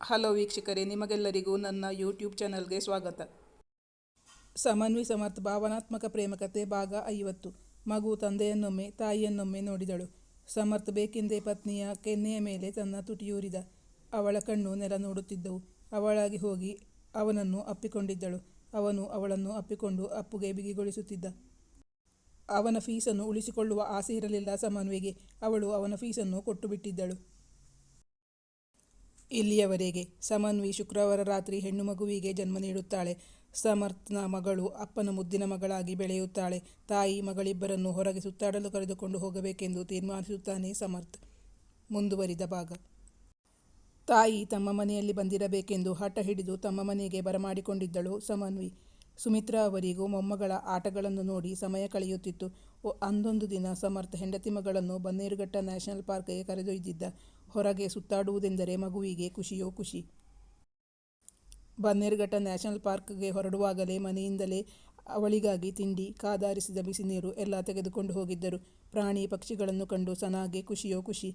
Hello ವೀಕ್ಷಕರೇ, ನಿಮಗೆಲ್ಲರಿಗೂ ನನ್ನ ಯೂಟ್ಯೂಬ್ ಚಾನಲ್ಗೆ ಸ್ವಾಗತ. ಸಮನ್ವಿ ಸಮರ್ಥ, ಭಾವನಾತ್ಮಕ ಪ್ರೇಮಕತೆ ಭಾಗ ಐವತ್ತು. ಮಗು ತಂದೆಯನ್ನೊಮ್ಮೆ, ತಾಯಿಯನ್ನೊಮ್ಮೆ ನೋಡಿದಳು. ಸಮರ್ಥ ಬೇಕೆಂದೇ ಪತ್ನಿಯ ಕೆನ್ನೆಯ ಮೇಲೆ ತನ್ನ ತುಟಿಯೂರಿದ ಅವಳ ಕಣ್ಣು ನೆಲ ನೋಡುತ್ತಿದ್ದವು. ಅವಳಾಗಿ ಹೋಗಿ ಅವನನ್ನು ಅಪ್ಪಿಕೊಂಡಿದ್ದಳು. ಅವನು ಅವಳನ್ನು ಅಪ್ಪಿಕೊಂಡು ಅಪ್ಪುಗೆ ಬಿಗಿಗೊಳಿಸುತ್ತಿದ್ದ. ಅವನ ಫೀಸನ್ನು ಉಳಿಸಿಕೊಳ್ಳುವ ಆಸೆ ಇರಲಿಲ್ಲ ಸಮನ್ವಿಗೆ ಅವಳು ಅವನ ಫೀಸನ್ನು ಕೊಟ್ಟು ಬಿಟ್ಟಿದ್ದಳು. ಇಲ್ಲಿಯವರೆಗೆ ಸಮನ್ವಿ ಶುಕ್ರವಾರ ರಾತ್ರಿ ಹೆಣ್ಣು ಮಗುವಿಗೆ ಜನ್ಮ ನೀಡುತ್ತಾಳೆ. ಸಮರ್ಥನ ಮಗಳು ಅಪ್ಪನ ಮುದ್ದಿನ ಮಗಳಾಗಿ ಬೆಳೆಯುತ್ತಾಳೆ. ತಾಯಿ ಮಗಳಿಬ್ಬರನ್ನು ಹೊರಗೆ ಸುತ್ತಾಡಲು ಕರೆದುಕೊಂಡು ಹೋಗಬೇಕೆಂದು ತೀರ್ಮಾನಿಸುತ್ತಾನೆ ಸಮರ್ಥ್. ಮುಂದುವರಿದ ಭಾಗ. ತಾಯಿ ತಮ್ಮ ಮನೆಯಲ್ಲಿ ಬಂದಿರಬೇಕೆಂದು ಹಠ ಹಿಡಿದು ತಮ್ಮ ಮನೆಗೆ ಬರಮಾಡಿಕೊಂಡಿದ್ದಳು ಸಮನ್ವಿ ಸುಮಿತ್ರಾ ಅವರಿಗೂ ಮೊಮ್ಮಗಳ ಆಟಗಳನ್ನು ನೋಡಿ ಸಮಯ ಕಳೆಯುತ್ತಿತ್ತು. ಅಂದೊಂದು ದಿನ ಸಮರ್ಥ ಹೆಂಡತಿ ಮಗಳನ್ನು ಬನ್ನೇರುಘಟ್ಟ ನ್ಯಾಷನಲ್ ಪಾರ್ಕ್ಗೆ ಕರೆದೊಯ್ದಿದ್ದ. ಹೊರಗೆ ಸುತ್ತಾಡುವುದೆಂದರೆ ಮಗುವಿಗೆ ಖುಷಿಯೋ ಖುಷಿ. ಬನ್ನೇರ್ಘಟ್ಟ ನ್ಯಾಷನಲ್ ಪಾರ್ಕ್ಗೆ ಹೊರಡುವಾಗಲೇ ಮನೆಯಿಂದಲೇ ಅವಳಿಗಾಗಿ ತಿಂಡಿ, ಕಾದಾರಿಸಿದ ಬಿಸಿನೀರು ಎಲ್ಲ ತೆಗೆದುಕೊಂಡು ಹೋಗಿದ್ದರು. ಪ್ರಾಣಿ ಪಕ್ಷಿಗಳನ್ನು ಕಂಡು ಸನಾಗೆ ಖುಷಿಯೋ ಖುಷಿ.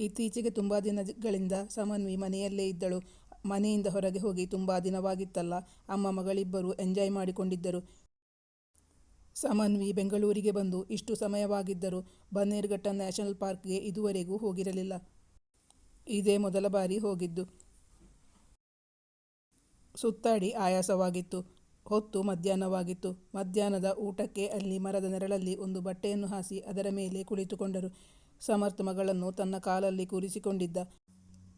ಇತ್ತೀಚೆಗೆ ತುಂಬ ದಿನಗಳಿಂದ ಸಮನ್ವಿ ಮನೆಯಲ್ಲೇ ಇದ್ದಳು. ಮನೆಯಿಂದ ಹೊರಗೆ ಹೋಗಿ ತುಂಬ ದಿನವಾಗಿತ್ತಲ್ಲ, ಅಮ್ಮ ಮಗಳಿಬ್ಬರು ಎಂಜಾಯ್ ಮಾಡಿಕೊಂಡಿದ್ದರು. ಸಮನ್ವಿ ಬೆಂಗಳೂರಿಗೆ ಬಂದು ಇಷ್ಟು ಸಮಯವಾಗಿದ್ದರೂ ಬನ್ನೇರ್ಘಟ್ಟ ನ್ಯಾಷನಲ್ ಪಾರ್ಕ್ಗೆ ಇದುವರೆಗೂ ಹೋಗಿರಲಿಲ್ಲ. ಇದೇ ಮೊದಲ ಬಾರಿ ಹೋಗಿದ್ದು. ಸುತ್ತಾಡಿ ಆಯಾಸವಾಗಿತ್ತು. ಹೊತ್ತು ಮಧ್ಯಾಹ್ನವಾಗಿತ್ತು. ಮಧ್ಯಾಹ್ನದ ಊಟಕ್ಕೆ ಅಲ್ಲಿ ಮರದ ನೆರಳಲ್ಲಿ ಒಂದು ಬಟ್ಟೆಯನ್ನು ಹಾಸಿ ಅದರ ಮೇಲೆ ಕುಳಿತುಕೊಂಡರು. ಸಮರ್ಥ ಮಗಳನ್ನು ತನ್ನ ಕಾಲಲ್ಲಿ ಕೂರಿಸಿಕೊಂಡಿದ್ದ.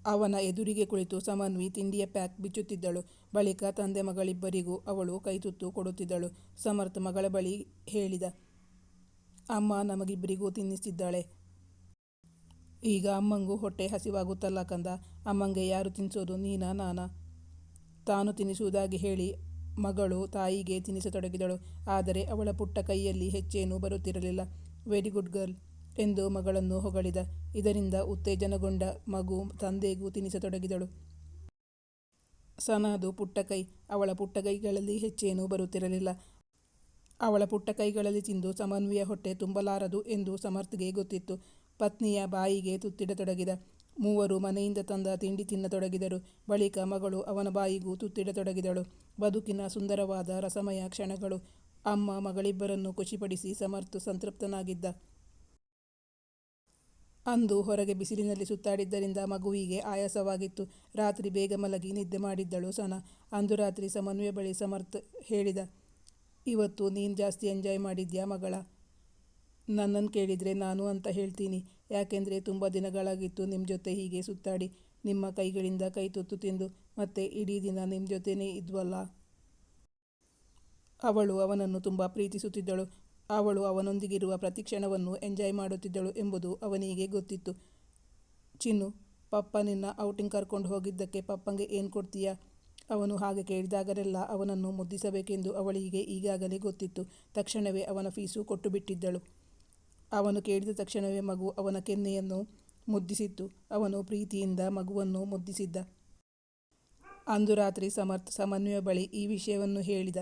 ಅವನ ಎದುರಿಗೆ ಕುಳಿತು ಸಮನ್ವಿ ತಿಂಡಿಯ ಪ್ಯಾಕ್ ಬಿಚ್ಚುತ್ತಿದ್ದಳು. ಬಳಿಕ ತಂದೆ ಮಗಳಿಬ್ಬರಿಗೂ ಅವಳು ಕೈತುತ್ತು ಕೊಡುತ್ತಿದ್ದಳು. ಸಮರ್ಥ ಮಗಳ ಬಳಿ ಹೇಳಿದ, ಅಮ್ಮ ನಮಗಿಬ್ಬರಿಗೂ ತಿನ್ನಿಸ್ತಿದ್ದಾಳೆ. ಈಗ ಅಮ್ಮಂಗೂ ಹೊಟ್ಟೆ ಹಸಿವಾಗುತ್ತಲ್ಲ ಕಂದ. ಅಮ್ಮಂಗೆ ಯಾರು ತಿನ್ನಿಸೋದು ನೀನಾ ನಾನಾ? ತಾನು ತಿನ್ನಿಸುವುದಾಗಿ ಹೇಳಿ ಮಗಳು ತಾಯಿಗೆ ತಿನ್ನಿಸತೊಡಗಿದಳು. ಆದರೆ ಅವಳ ಪುಟ್ಟ ಕೈಯಲ್ಲಿ ಹೆಚ್ಚೇನೂ ಬರುತ್ತಿರಲಿಲ್ಲ. Very good girl. ಎಂದು ಮಗಳನ್ನು ಹೊಗಳಿದ. ಇದರಿಂದ ಉತ್ತೇಜನಗೊಂಡ ಮಗು ತಂದೆಗೂ ತಿನಿಸತೊಡಗಿದಳು. ಸನಾದು ಪುಟ್ಟಕೈ ಅವಳ ಪುಟ್ಟಕೈಗಳಲ್ಲಿ ಹೆಚ್ಚೇನೂ ಬರುತ್ತಿರಲಿಲ್ಲ. ಅವಳ ಪುಟ್ಟಕೈಗಳಲ್ಲಿ ತಿಂದು ಸಮನ್ವಯ ಹೊಟ್ಟೆ ತುಂಬಲಾರದು ಎಂದು ಸಮರ್ಥ್ಗೆ ಗೊತ್ತಿತ್ತು. ಪತ್ನಿಯ ಬಾಯಿಗೆ ತುತ್ತಿಡತೊಡಗಿದ. ಮೂವರು ಮನೆಯಿಂದ ತಂದ ತಿಂಡಿ ತಿನ್ನತೊಡಗಿದರು. ಬಳಿಕ ಮಗಳು ಅವನ ಬಾಯಿಗೂ ತುತ್ತಿಡತೊಡಗಿದಳು. ಬದುಕಿನ ಸುಂದರವಾದ ರಸಮಯ ಕ್ಷಣಗಳು. ಅಮ್ಮ ಮಗಳಿಬ್ಬರನ್ನು ಖುಷಿಪಡಿಸಿ ಸಮರ್ಥ್ ಸಂತೃಪ್ತನಾಗಿದ್ದ. ಅಂದು ಹೊರಗೆ ಬಿಸಿಲಿನಲ್ಲಿ ಸುತ್ತಾಡಿದ್ದರಿಂದ ಮಗುವಿಗೆ ಆಯಾಸವಾಗಿತ್ತು. ರಾತ್ರಿ ಬೇಗ ಮಲಗಿ ನಿದ್ದೆ ಮಾಡಿದ್ದಳು ಸನ. ಅಂದು ರಾತ್ರಿ ಸಮನ್ವಯ ಬಳಿ ಸಮರ್ಥ ಹೇಳಿದ, ಇವತ್ತು ನೀನು ಜಾಸ್ತಿ ಎಂಜಾಯ್ ಮಾಡಿದ್ಯಾ ಮಗಳ? ನನ್ನನ್ನು ಕೇಳಿದರೆ ನಾನು ಅಂತ ಹೇಳ್ತೀನಿ. ಯಾಕೆಂದರೆ ತುಂಬ ದಿನಗಳಾಗಿತ್ತು ನಿಮ್ಮ ಜೊತೆ ಹೀಗೆ ಸುತ್ತಾಡಿ. ನಿಮ್ಮ ಕೈಗಳಿಂದ ಕೈ ತುತ್ತು ತಿಂದು ಮತ್ತೆ ಇಡೀ ದಿನ ನಿಮ್ಮ ಜೊತೆನೇ ಇದ್ವಲ್ಲ? ಅವಳು ಅವನನ್ನು ತುಂಬ ಪ್ರೀತಿಸುತ್ತಿದ್ದಳು. ಅವಳು ಅವನೊಂದಿಗಿರುವ ಪ್ರತಿ ಕ್ಷಣವನ್ನು ಎಂಜಾಯ್ ಮಾಡುತ್ತಿದ್ದಳು ಎಂಬುದು ಅವನಿಗೆ ಗೊತ್ತಿತ್ತು. ಚಿನ್ನು, ಪಪ್ಪ ನಿನ್ನ ಔಟಿಂಗ್ ಕರ್ಕೊಂಡು ಹೋಗಿದ್ದಕ್ಕೆ ಪಪ್ಪಂಗೆ ಏನು ಕೊಡ್ತೀಯ? ಅವನು ಹಾಗೆ ಕೇಳಿದಾಗಲೆಲ್ಲ ಅವನನ್ನು ಮುದ್ದಿಸಬೇಕೆಂದು ಅವಳಿಗೆ ಈಗಾಗಲೇ ಗೊತ್ತಿತ್ತು. ತಕ್ಷಣವೇ ಅವನ ಫೀಸು ಕೊಟ್ಟು ಬಿಟ್ಟಿದ್ದಳು ಅವನು ಕೇಳಿದ ತಕ್ಷಣವೇ ಮಗು ಅವನ ಕೆನ್ನೆಯನ್ನು ಮುದ್ದಿಸಿತ್ತು. ಅವನು ಪ್ರೀತಿಯಿಂದ ಮಗುವನ್ನು ಮುದ್ದಿಸಿದ್ದ. ಅಂದು ರಾತ್ರಿ ಸಮರ್ಥ್ ಸಮನ್ವಯ ಬಳಿ ಈ ವಿಷಯವನ್ನು ಹೇಳಿದ.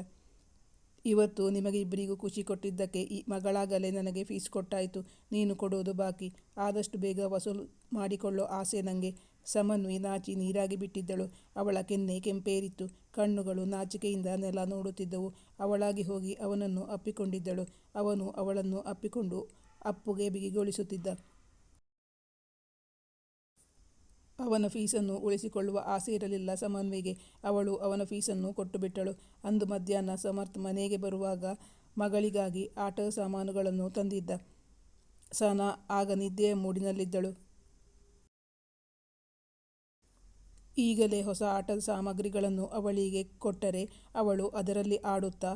ಇವತ್ತು ನಿಮಗೆ ಇಬ್ಬರಿಗೂ ಖುಷಿ ಕೊಟ್ಟಿದ್ದಕ್ಕೆ ಈ ಮಗಳಾಗಲೇ ನನಗೆ ಫೀಸ್ ಕೊಟ್ಟಾಯಿತು. ನೀನು ಕೊಡೋದು ಬಾಕಿ. ಆದಷ್ಟು ಬೇಗ ವಸೂಲು ಮಾಡಿಕೊಳ್ಳೋ ಆಸೆ ನನಗೆ ಸಮನ್ವಿ ನಾಚಿ ನೀರಾಗಿ ಬಿಟ್ಟಿದ್ದಳು. ಅವಳ ಕೆನ್ನೆ ಕೆಂಪೇರಿತ್ತು. ಕಣ್ಣುಗಳು ನಾಚಿಕೆಯಿಂದ ನೆಲ ನೋಡುತ್ತಿದ್ದವು. ಅವಳಾಗಿ ಹೋಗಿ ಅವನನ್ನು ಅಪ್ಪಿಕೊಂಡಿದ್ದಳು. ಅವನು ಅವಳನ್ನು ಅಪ್ಪಿಕೊಂಡು ಅಪ್ಪುಗೆ ಬಿಗಿಗೊಳಿಸುತ್ತಿದ್ದ. ಅವನ ಫೀಸನ್ನು ಉಳಿಸಿಕೊಳ್ಳುವ ಆಸೆ ಇರಲಿಲ್ಲ ಸಮನ್ವಿಗೆ. ಅವಳು ಅವನ ಫೀಸನ್ನು ಕೊಟ್ಟುಬಿಟ್ಟಳು. ಅಂದು ಮಧ್ಯಾಹ್ನ ಸಮರ್ಥ್ ಮನೆಗೆ ಬರುವಾಗ ಮಗಳಿಗಾಗಿ ಆಟ ಸಾಮಾನುಗಳನ್ನು ತಂದಿದ್ದ. ಸನಾ ಆಗ ನಿದ್ದೆಯ ಮೂಡಿನಲ್ಲಿದ್ದಳು. ಈಗಲೇ ಹೊಸ ಆಟದ ಸಾಮಗ್ರಿಗಳನ್ನು ಅವಳಿಗೆ ಕೊಟ್ಟರೆ ಅವಳು ಅದರಲ್ಲಿ ಆಡುತ್ತಾ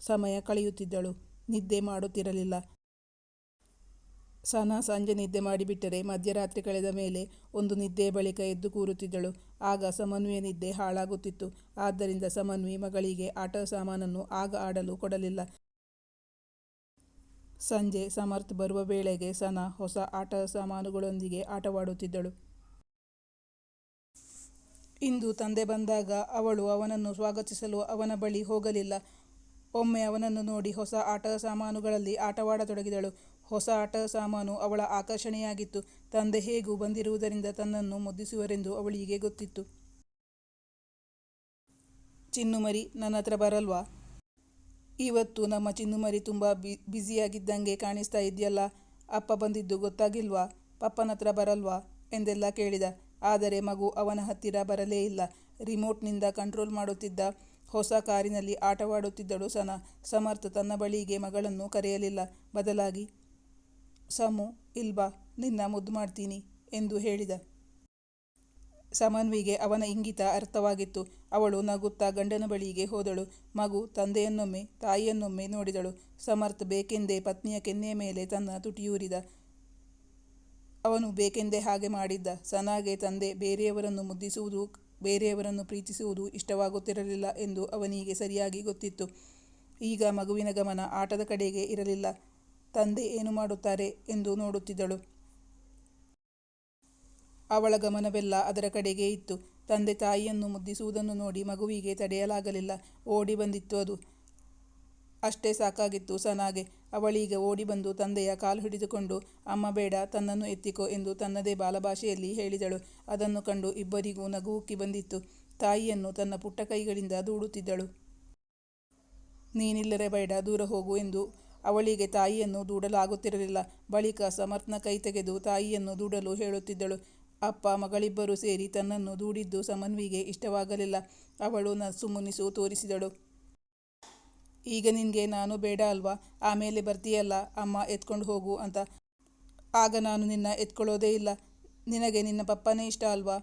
ಸಮಯ ಕಳೆಯುತ್ತಿದ್ದಳು. ನಿದ್ದೆ ಮಾಡುತ್ತಿರಲಿಲ್ಲ. ಸನಾ ಸಂಜೆ ನಿದ್ದೆ ಮಾಡಿಬಿಟ್ಟರೆ ಮಧ್ಯರಾತ್ರಿ ಕಳೆದ ಮೇಲೆ ಒಂದು ನಿದ್ದೆಯ ಬಳಿಕ ಎದ್ದು ಕೂರುತ್ತಿದ್ದಳು. ಆಗ ಸಮನ್ವಿಯ ನಿದ್ದೆ ಹಾಳಾಗುತ್ತಿತ್ತು. ಆದ್ದರಿಂದ ಸಮನ್ವಿ ಮಗಳಿಗೆ ಆಟ ಸಾಮಾನನ್ನು ಆಗ ಆಡಲು ಕೊಡಲಿಲ್ಲ. ಸಂಜೆ ಸಮರ್ಥ್ ಬರುವ ವೇಳೆಗೆ ಸನಾ ಹೊಸ ಆಟ ಸಾಮಾನುಗಳೊಂದಿಗೆ ಆಟವಾಡುತ್ತಿದ್ದಳು. ಇಂದು ತಂದೆ ಬಂದಾಗ ಅವಳು ಅವನನ್ನು ಸ್ವಾಗತಿಸಲು ಅವನ ಬಳಿ ಹೋಗಲಿಲ್ಲ. ಒಮ್ಮೆ ಅವನನ್ನು ನೋಡಿ ಹೊಸ ಆಟ ಸಾಮಾನುಗಳಲ್ಲಿ ಆಟವಾಡತೊಡಗಿದಳು. ಹೊಸ ಆಟ ಸಾಮಾನು ಅವಳ ಆಕರ್ಷಣೆಯಾಗಿತ್ತು. ತಂದೆ ಹೇಗೂ ಬಂದಿರುವುದರಿಂದ ತನ್ನನ್ನು ಮುದ್ದಿಸುವರೆಂದು ಅವಳಿಗೆ ಗೊತ್ತಿತ್ತು. ಚಿನ್ನುಮರಿ, ನನ್ನ ಹತ್ರ ಬರಲ್ವಾ? ಇವತ್ತು ನಮ್ಮ ಚಿನ್ನುಮರಿ ತುಂಬ ಬಿ, ಬ್ಯುಸಿಯಾಗಿದ್ದಂಗೆ ಕಾಣಿಸ್ತಾ ಇದೆಯಲ್ಲ, ಅಪ್ಪ ಬಂದಿದ್ದು ಗೊತ್ತಾಗಿಲ್ವಾ? ಪಪ್ಪನ ಹತ್ರ ಬರಲ್ವಾ? ಎಂದೆಲ್ಲ ಕೇಳಿದ. ಆದರೆ ಮಗು ಅವನ ಹತ್ತಿರ ಬರಲೇ ಇಲ್ಲ. ರಿಮೋಟ್ನಿಂದ ಕಂಟ್ರೋಲ್ ಮಾಡುತ್ತಿದ್ದ ಹೊಸ ಕಾರಿನಲ್ಲಿ ಆಟವಾಡುತ್ತಿದ್ದಳು ಸನ. ಸಮರ್ಥ ತನ್ನ ಬಳಿಗೆ ಮಗಳನ್ನು ಕರೆಯಲಿಲ್ಲ. ಬದಲಾಗಿ ಸಮು, ಇಲ್ಬಾ, ನಿನ್ನ ಮುದ್ದು ಮಾಡ್ತೀನಿ ಎಂದು ಹೇಳಿದ. ಸಮನ್ವಿಗೆ ಅವನ ಇಂಗಿತ ಅರ್ಥವಾಗಿತ್ತು. ಅವಳು ನಗುತ್ತಾ ಗಂಡನ ಬಳಿಗೆ ಹೋದಳು. ಮಗು ತಂದೆಯನ್ನೊಮ್ಮೆ, ತಾಯಿಯನ್ನೊಮ್ಮೆ ನೋಡಿದಳು. ಸಮರ್ಥ್ ಬೇಕೆಂದೇ ಪತ್ನಿಯ ಕೆನ್ನೆಯ ಮೇಲೆ ತನ್ನ ತುಟಿಯೂರಿದ. ಅವನು ಬೇಕೆಂದೇ ಹಾಗೆ ಮಾಡಿದ್ದ. ಸನಾಗೆ ತಂದೆ ಬೇರೆಯವರನ್ನು ಮುದ್ದಿಸುವುದು, ಬೇರೆಯವರನ್ನು ಪ್ರೀತಿಸುವುದು ಇಷ್ಟವಾಗುತ್ತಿರಲಿಲ್ಲ ಎಂದು ಅವನಿಗೆ ಸರಿಯಾಗಿ ಗೊತ್ತಿತ್ತು. ಈಗ ಮಗುವಿನ ಗಮನ ಆಟದ ಕಡೆಗೆ ಇರಲಿಲ್ಲ. ತಂದೆ ಏನು ಮಾಡುತ್ತಾರೆ ಎಂದು ನೋಡುತ್ತಿದ್ದಳು. ಅವಳ ಗಮನವೆಲ್ಲ ಅದರ ಕಡೆಗೆ ಇತ್ತು. ತಂದೆ ತಾಯಿಯನ್ನು ಮುದ್ದಿಸುವುದನ್ನು ನೋಡಿ ಮಗುವಿಗೆ ತಡೆಯಲಾಗಲಿಲ್ಲ. ಓಡಿ ಬಂದಿತ್ತು ಅದು. ಅಷ್ಟೇ ಸಾಕಾಗಿತ್ತು ಸನಾಗೆ. ಅವಳೀಗ ಓಡಿ ಬಂದು ತಂದೆಯ ಕಾಲು ಹಿಡಿದುಕೊಂಡು, ಅಮ್ಮ ಬೇಡ, ತನ್ನನ್ನು ಎತ್ತಿಕೋ ಎಂದು ತನ್ನದೇ ಬಾಲಭಾಷೆಯಲ್ಲಿ ಹೇಳಿದಳು. ಅದನ್ನು ಕಂಡು ಇಬ್ಬರಿಗೂ ನಗು ಬಂದಿತ್ತು. ತಾಯಿಯನ್ನು ತನ್ನ ಪುಟ್ಟ ಕೈಗಳಿಂದ ದೂಡುತ್ತಿದ್ದಳು. ನೀನಿಲ್ಲರೆ ಬೇಡ, ದೂರ ಹೋಗು ಎಂದು ಅವಳಿಗೆ ತಾಯಿಯನ್ನು ದೂಡಲಾಗುತ್ತಿರಲಿಲ್ಲ. ಬಳಿಕ ಸಮರ್ಥನ ಕೈ ತೆಗೆದು ತಾಯಿಯನ್ನು ದೂಡಲು ಹೇಳುತ್ತಿದ್ದಳು. ಅಪ್ಪ, ಮಗಳಿಬ್ಬರೂ ಸೇರಿ ತನ್ನನ್ನು ದೂಡಿದ್ದು ಸಮನ್ವಿಗೆ ಇಷ್ಟವಾಗಲಿಲ್ಲ. ಅವಳು ನಸು ಮುನಿಸು ತೋರಿಸಿದಳು. ಈಗ ನಿನಗೆ ನಾನು ಬೇಡ ಅಲ್ವಾ? ಆಮೇಲೆ ಬರ್ತೀಯಲ್ಲ? ಅಮ್ಮ, ಎತ್ಕೊಂಡು ಹೋಗು ಅಂತ. ಆಗ ನಾನು ನಿನ್ನ ಎತ್ಕೊಳ್ಳೋದೇ ಇಲ್ಲ. ನಿನಗೆ ನಿನ್ನ ಪಪ್ಪನೇ ಇಷ್ಟ ಅಲ್ವಾ?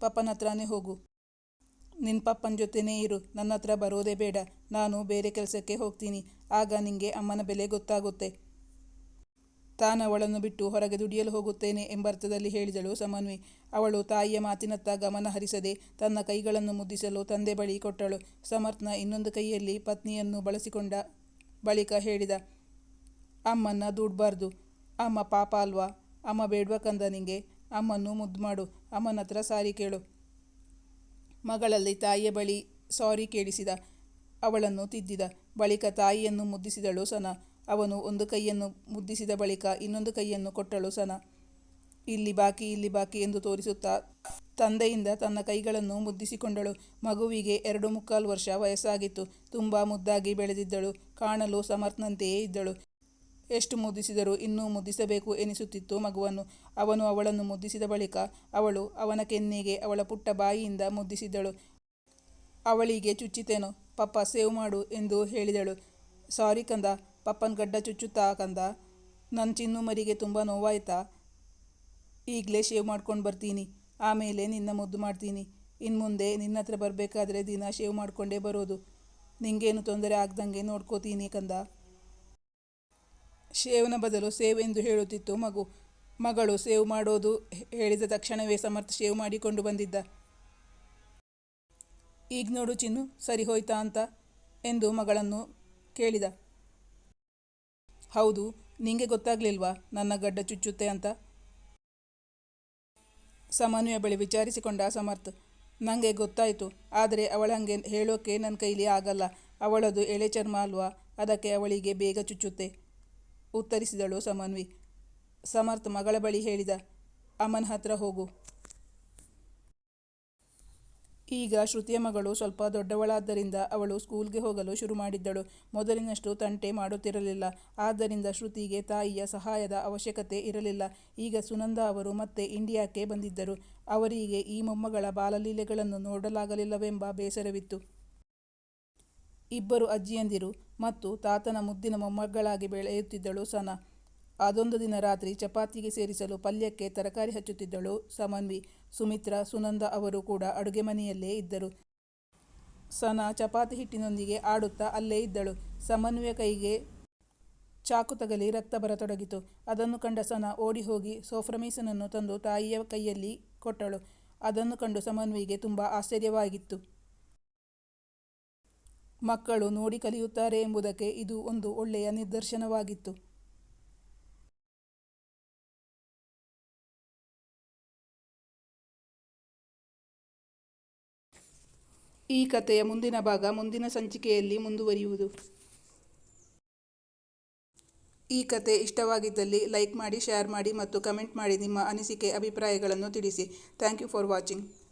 ಪಪ್ಪನ ಹತ್ರನೇ ಹೋಗು. ನಿನ್ನ ಪಪ್ಪನ ಜೊತೆನೇ ಇರು. ನನ್ನ ಹತ್ರ ಬರೋದೇ ಬೇಡ. ನಾನು ಬೇರೆ ಕೆಲಸಕ್ಕೆ ಹೋಗ್ತೀನಿ. ಆಗ ನಿಂಗೆ ಅಮ್ಮನ ಬೆಲೆ ಗೊತ್ತಾಗುತ್ತೆ. ತಾನವಳನ್ನು ಬಿಟ್ಟು ಹೊರಗೆ ದುಡಿಯಲು ಹೋಗುತ್ತೇನೆ ಎಂಬರ್ಥದಲ್ಲಿ ಹೇಳಿದಳು ಸಮನ್ವಿ ಅವಳು ತಾಯಿಯ ಮಾತಿನತ್ತ ಗಮನ ಹರಿಸದೆ ತನ್ನ ಕೈಗಳನ್ನು ಮುದ್ದಿಸಲು ತಂದೆ ಬಳಿ ಕೊಟ್ಟಳು. ಸಮರ್ಥ್ನ ಇನ್ನೊಂದು ಕೈಯಲ್ಲಿ ಪತ್ನಿಯನ್ನು ಬಳಸಿಕೊಂಡ ಬಳಿಕ ಹೇಳಿದ, ಅಮ್ಮನ್ನ ದುಡ್ಬಾರ್ದು. ಅಮ್ಮ ಪಾಪ ಅಲ್ವಾ? ಅಮ್ಮ ಬೇಡ್ಬೇಕಂದ ನಿಂಗೆ? ಅಮ್ಮನ್ನು ಮುದ್ದು ಮಾಡು. ಅಮ್ಮನ ಹತ್ರ ಸಾರಿ ಕೇಳು. ಮಗಳಲ್ಲಿ ತಾಯಿಯ ಬಳಿ ಸಾರಿ ಕೇಳಿಸಿದ, ಅವಳನ್ನು ತಿದ್ದಿದ. ಬಳಿಕ ತಾಯಿಯನ್ನು ಮುದ್ದಿಸಿದಳು ಸನ. ಅವನು ಒಂದು ಕೈಯನ್ನು ಮುದ್ದಿಸಿದ ಬಳಿಕ ಇನ್ನೊಂದು ಕೈಯನ್ನು ಕೊಟ್ಟಳು ಸನ. ಇಲ್ಲಿ ಬಾಕಿ ಇಲ್ಲಿ ಬಾಕಿ ಎಂದು ತೋರಿಸುತ್ತಾ ತಂದೆಯಿಂದ ತನ್ನ ಕೈಗಳನ್ನು ಮುದ್ದಿಸಿಕೊಂಡಳು. ಮಗುವಿಗೆ ಎರಡು ಮುಕ್ಕಾಲು ವರ್ಷ ವಯಸ್ಸಾಗಿತ್ತು. ತುಂಬ ಮುದ್ದಾಗಿ ಬೆಳೆದಿದ್ದಳು. ಕಾಣಲು ಸಮರ್ಥನಂತೆಯೇ ಇದ್ದಳು. ಎಷ್ಟು ಮುದ್ದಿಸಿದರೂ ಇನ್ನೂ ಮುದ್ದಿಸಬೇಕು ಎನಿಸುತ್ತಿತ್ತು ಮಗುವನ್ನು. ಅವನು ಅವಳನ್ನು ಮುದ್ದಿಸಿದ ಬಳಿಕ ಅವಳು ಅವನ ಕೆನ್ನೆಗೆ ಅವಳ ಪುಟ್ಟ ಬಾಯಿಯಿಂದ ಮುದ್ದಿಸಿದ್ದಳು. ಅವಳಿಗೆ ಚುಚ್ಚಿತೇನೋ. ಪಪ್ಪ ಸೇವ್ ಮಾಡು ಎಂದು ಹೇಳಿದಳು. ಸಾರಿ ಕಂದ, ಪಪ್ಪನ ಗಡ್ಡ ಚುಚ್ಚುತ್ತಾ ಕಂದ ನನ್ನ ಚಿನ್ನು ಮರಿಗೆ ತುಂಬ ನೋವಾಯ್ತಾ. ಈಗಲೇ ಶೇವ್ ಮಾಡ್ಕೊಂಡು ಬರ್ತೀನಿ. ಆಮೇಲೆ ನಿನ್ನ ಮುದ್ದು ಮಾಡ್ತೀನಿ. ಇನ್ನು ಮುಂದೆ ನಿನ್ನ ಹತ್ರ ಬರಬೇಕಾದ್ರೆ ದಿನ ಶೇವ್ ಮಾಡಿಕೊಂಡೇ ಬರೋದು. ನಿಂಗೇನು ತೊಂದರೆ ಆಗ್ದಂಗೆ ನೋಡ್ಕೋತೀನಿ ಕಂದ. ಶೇವ್ನ ಬದಲು ಸೇವ್ ಎಂದು ಹೇಳುತ್ತಿತ್ತು ಮಗು. ಮಗಳು ಸೇವ್ ಮಾಡೋದು ಹೇಳಿದ ತಕ್ಷಣವೇ ಸಮರ್ಥ ಶೇವ್ ಮಾಡಿಕೊಂಡು ಬಂದಿದ್ದ. ಈಗ ನೋಡು ಚಿನ್ನು, ಸರಿ ಹೋಯ್ತಾ ಅಂತ ಎಂದು ಮಗಳನ್ನು ಕೇಳಿದ. ಹೌದು, ನಿಂಗೆ ಗೊತ್ತಾಗ್ಲಿಲ್ವಾ ನನ್ನ ಗಡ್ಡ ಚುಚ್ಚುತ್ತೆ ಅಂತ? ಸಮನ್ವಯ ಬಳಿ ವಿಚಾರಿಸಿಕೊಂಡ ಸಮರ್ಥ್ ನನಗೆ ಗೊತ್ತಾಯಿತು, ಆದರೆ ಅವಳ ಅವಳಂಗೆ ಹೇಳೋಕೆ ನನ್ನ ಕೈಲಿ ಆಗಲ್ಲ, ಅವಳದು ಎಳೆ ಚರ್ಮ ಅಲ್ವಾ, ಅದಕ್ಕೆ ಅವಳಿಗೆ ಬೇಗ ಚುಚ್ಚುತ್ತೆ, ಉತ್ತರಿಸಿದಳು ಸಮನ್ವಿ. ಸಮರ್ಥ್ ಮಗಳ ಬಳಿ ಹೇಳಿದ, ಅಮ್ಮನ ಹತ್ರ ಹೋಗು. ಈಗ ಶ್ರುತಿಯ ಮಗಳು ಸ್ವಲ್ಪ ದೊಡ್ಡವಳಾದ್ದರಿಂದ ಅವಳು ಸ್ಕೂಲ್ಗೆ ಹೋಗಲು ಶುರು ಮಾಡಿದ್ದಳು. ಮೊದಲಿನಷ್ಟು ತಂಟೆ ಮಾಡುತ್ತಿರಲಿಲ್ಲ. ಆದ್ದರಿಂದ ಶ್ರುತಿಗೆ ತಾಯಿಯ ಸಹಾಯದ ಅವಶ್ಯಕತೆ ಇರಲಿಲ್ಲ. ಈಗ ಸುನಂದ ಅವರು ಮತ್ತೆ ಇಂಡಿಯಾಕ್ಕೆ ಬಂದಿದ್ದರು. ಅವರಿಗೆ ಈ ಮೊಮ್ಮಗಳ ಬಾಲಲೀಲೆಗಳನ್ನು ನೋಡಲಾಗಲಿಲ್ಲವೆಂಬ ಬೇಸರವಿತ್ತು. ಇಬ್ಬರು ಅಜ್ಜಿಯಂದಿರು ಮತ್ತು ತಾತನ ಮುದ್ದಿನ ಮೊಮ್ಮಗಳಾಗಿ ಬೆಳೆಯುತ್ತಿದ್ದಳು ಸನ. ಅದೊಂದು ದಿನ ರಾತ್ರಿ ಚಪಾತಿಗೆ ಸೇರಿಸಲು ಪಲ್ಯಕ್ಕೆ ತರಕಾರಿ ಹಚ್ಚುತ್ತಿದ್ದಳು ಸಮನ್ವಿ. ಸುಮಿತ್ರಾ, ಸುನಂದ ಅವರು ಕೂಡ ಅಡುಗೆ ಮನೆಯಲ್ಲೇ ಇದ್ದರು. ಸನಾ ಚಪಾತಿ ಹಿಟ್ಟಿನೊಂದಿಗೆ ಆಡುತ್ತಾ ಅಲ್ಲೇ ಇದ್ದಳು. ಸಮನ್ವಯ ಕೈಗೆ ಚಾಕು ತಗಲಿ ರಕ್ತ ಬರತೊಡಗಿತು. ಅದನ್ನು ಕಂಡ ಸನಾ ಓಡಿ ಹೋಗಿ ಸೋಫ್ರಮೀಸನನ್ನು ತಂದು ತಾಯಿಯ ಕೈಯಲ್ಲಿ ಕೊಟ್ಟಳು. ಅದನ್ನು ಕಂಡು ಸಮನ್ವಿಗೆ ತುಂಬ ಆಶ್ಚರ್ಯವಾಗಿತ್ತು. ಮಕ್ಕಳು ನೋಡಿ ಕಲಿಯುತ್ತಾರೆ ಎಂಬುದಕ್ಕೆ ಇದು ಒಂದು ಒಳ್ಳೆಯ ನಿದರ್ಶನವಾಗಿತ್ತು. ಈ ಕಥೆಯ ಮುಂದಿನ ಭಾಗ ಮುಂದಿನ ಸಂಚಿಕೆಯಲ್ಲಿ ಮುಂದುವರಿಯುವುದು. ಈ ಕತೆ ಇಷ್ಟವಾಗಿದ್ದಲ್ಲಿ ಲೈಕ್ ಮಾಡಿ, ಶೇರ್ ಮಾಡಿ ಮತ್ತು ಕಮೆಂಟ್ ಮಾಡಿ ನಿಮ್ಮ ಅನಿಸಿಕೆ, ಅಭಿಪ್ರಾಯಗಳನ್ನು ತಿಳಿಸಿ. Thank you for watching.